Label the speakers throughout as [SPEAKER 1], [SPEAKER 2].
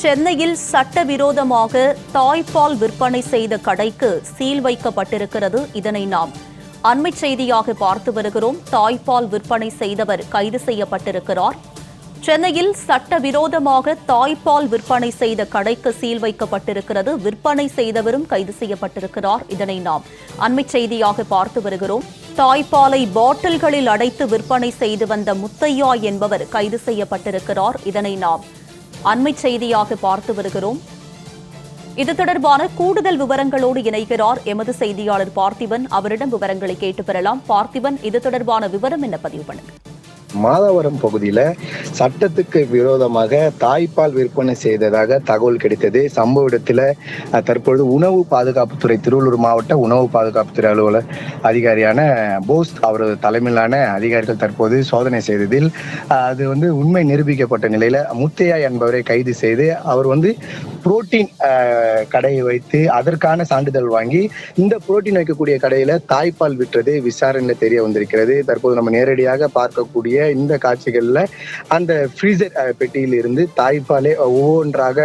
[SPEAKER 1] சென்னையில் சட்டவிரோதமாக தாய்ப்பால் விற்பனை செய்த கடைக்கு சீல் வைக்கப்பட்டிருக்கிறது. இதனை நாம் அண்மை செய்தியாக பார்த்து வருகிறோம். தாய்ப்பால் விற்பனை செய்தவர் கைது செய்யப்பட்டிருக்கிறார். சென்னையில் சட்டவிரோதமாக தாய்ப்பால் விற்பனை செய்த கடைக்கு சீல் வைக்கப்பட்டிருக்கிறது. விற்பனை செய்தவரும் கைது செய்யப்பட்டிருக்கிறார். இதனை நாம் அண்மை செய்தியாக பார்த்து வருகிறோம். தாய்ப்பாலை பாட்டில்களில் அடைத்து விற்பனை செய்து வந்த முத்தையா என்பவர் கைது செய்யப்பட்டிருக்கிறார். இதனை நாம் அண்மை செய்தியாக பார்த்து வருகிறோம். இது தொடர்பான கூடுதல் விவரங்களோடு இணைகிறார் எமது செய்தியாளர் பார்த்திபன். அவரிடம் விவரங்களை கேட்டு பெறலாம். பார்த்திபன் இது தொடர்பான விவரம் என்ன? பதிவு பண்ணுங்க
[SPEAKER 2] மாதவரம் பகுதியில் சட்டத்துக்கு விரோதமாக தாய்ப்பால் விற்பனை செய்ததாக தகவல் கிடைத்தது. சம்பவ இடத்துல தற்பொழுது உணவு பாதுகாப்புத்துறை திருவள்ளூர் மாவட்ட உணவு பாதுகாப்புத்துறை அலுவலர் அதிகாரியான போஸ் அவரது தலைமையிலான அதிகாரிகள் தற்போது சோதனை செய்ததில் அது வந்து உண்மை நிரூபிக்கப்பட்ட நிலையில் முத்தையா என்பவரை கைது செய்து அவர் வந்து புரோட்டீன் கடையை வைத்து அதற்கான சான்றிதழ் வாங்கி இந்த புரோட்டீன் வைக்கக்கூடிய கடையில தாய்ப்பால் விற்றது விசாரணையில தெரிய வந்திருக்கிறது. தற்போது நம்ம நேரடியாக பார்க்கக்கூடிய இந்த காட்சிகள்ல அந்த ஃப்ரீசர் பெட்டியில் இருந்து தாய்ப்பாலே ஒவ்வொன்றாக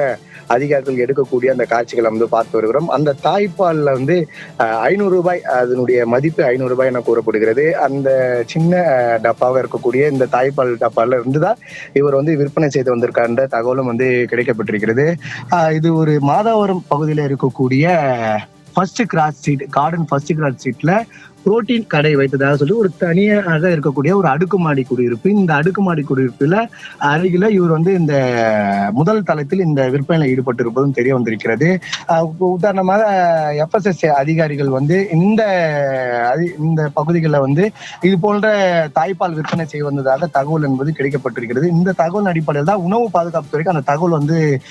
[SPEAKER 2] அதிகாரிகள் எடுக்கக்கூடிய அந்த காட்சிகளை வந்து பார்த்து வருகிறோம். அந்த தாய்ப்பாலில் வந்து ஐநூறு ரூபாய் அதனுடைய மதிப்பு ஐநூறு ரூபாய் என கூறப்படுகிறது. அந்த சின்ன டப்பாவாக இருக்கக்கூடிய இந்த தாய்ப்பால் டப்பால இருந்து தான் இவர் வந்து விற்பனை செய்து வந்திருக்கான்ற தகவலும் வந்து கிடைக்கப்பட்டிருக்கிறது. இது ஒரு மாதாவரம் பகுதியில் இருக்கக்கூடிய first cross street garden first cross சீட்ல புரோட்டீன் கடை வைத்ததாக சொல்லி ஒரு தனியாக இருக்கக்கூடிய ஒரு அடுக்குமாடி குடியிருப்பு. இந்த அடுக்குமாடி குடியிருப்புல அருகில இவர் வந்து இந்த முதல் தளத்தில் இந்த விற்பனையில் ஈடுபட்டிருப்பதும் தெரிய வந்திருக்கிறது. உதாரணமாக எஃப்எஸ்எஸ் அதிகாரிகள் வந்து இந்த அதி- இந்த பகுதிகளில் வந்து இது போன்ற தாய்ப்பால் விற்பனை செய்ய வந்ததாக தகவல் என்பது கிடைக்கப்பட்டிருக்கிறது. இந்த தகவல் அடிப்படையில் தான் உணவு பாதுகாப்புத்துறைக்கு அந்த தகவல் வந்து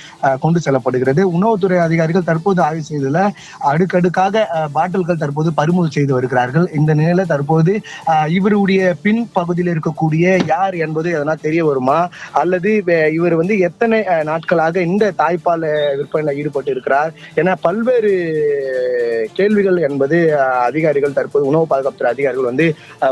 [SPEAKER 2] கொண்டு செல்லப்படுகிறது. உணவுத்துறை அதிகாரிகள் தற்போது ஆய்வு செய்ததுல அடுக்கடுக்காக பாட்டில்கள் தற்போது பறிமுதல் செய்து வருகிறார்கள். இந்த நிலையில தற்போது இவருடைய பின் பகுதியில் இருக்கக்கூடிய யார் என்பது எதனா தெரிய வருமா? அல்லது இவர் வந்து எத்தனை நாட்களாக இந்த தாய்ப்பால் விற்பனையில் ஈடுபட்டு இருக்கிறார்? என பல்வேறு கேள்விகள் என்பது அதிகாரிகள் தற்போது உணவு பாதுகாப்புத்துறை அதிகாரிகள் வந்து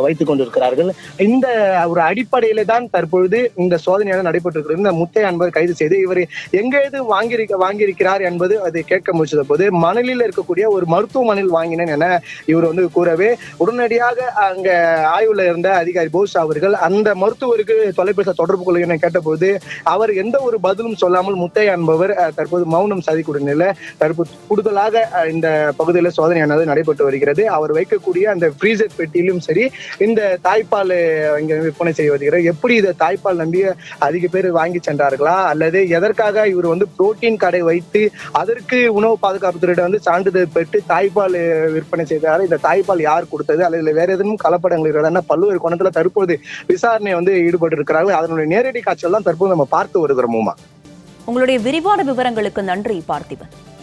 [SPEAKER 2] வைத்துக் கொண்டிருக்கிறார்கள். இந்த ஒரு அடிப்படையில தான் தற்பொழுது இந்த சோதனையாக நடைபெற்றிருக்கிறது. இந்த முத்தையா என்பவர் கைது செய்து இவர் எங்கேது வாங்கியிருக்க வாங்கியிருக்கிறார் என்பது அதை கேட்க முயற்சித்த போது மணலில் இருக்கக்கூடிய ஒரு மருத்துவமனையில் வாங்கினேன் என இவர் வந்து கூறவே உடனடியாக அங்க ஆய்வுல இருந்த அதிகாரி போஸ் அவர்கள் அந்த மருத்துவருக்கு தொலைபேசி தொடர்பு கொள்ள என கேட்டபோது அவர் எந்த ஒரு பதிலும் சொல்லாமல் முத்தையா என்பவர் தற்போது மௌனம் சாதிக்கூடிய நிலை தற்போது கூடுதலாக இந்த பகுதியில் சோதனையானது நடைபெற்று வருகிறது. அவர் வைக்கக்கூடிய அந்த ஃப்ரீசர் பெட்டியிலும் சரி இந்த தாய்ப்பால் இங்கே இங்க விற்பனை செய்ய வருகிறார். எப்படி இதை தாய்ப்பால் நம்பி அதிக பேர் வாங்கி சென்றார்களா? அல்லது எதற்காக இவர் வந்து புரோட்டீன் கடை வைத்து அதற்கு உணவு பாதுகாப்புத்துறையிடம் வந்து சான்றிதழ் பெற்று தாய்ப்பால் விற்பனை செய்தார்? இந்த தாய்ப்பால் யார் கொடுத்தது அல்லது இல்ல வேற எதுவும் கலப்படங்கள் இருக்கிறதா பல்வேறு கோணத்துல தற்போது விசாரணை வந்து ஈடுபட்டு இருக்கிறார்கள் அதனுடைய நேரடி காட்சிகள் தான் தற்போது நம்ம பார்த்து வருகிறோமா
[SPEAKER 1] உங்களுடைய விரிவான விவரங்களுக்கு நன்றி பார்த்திபன்.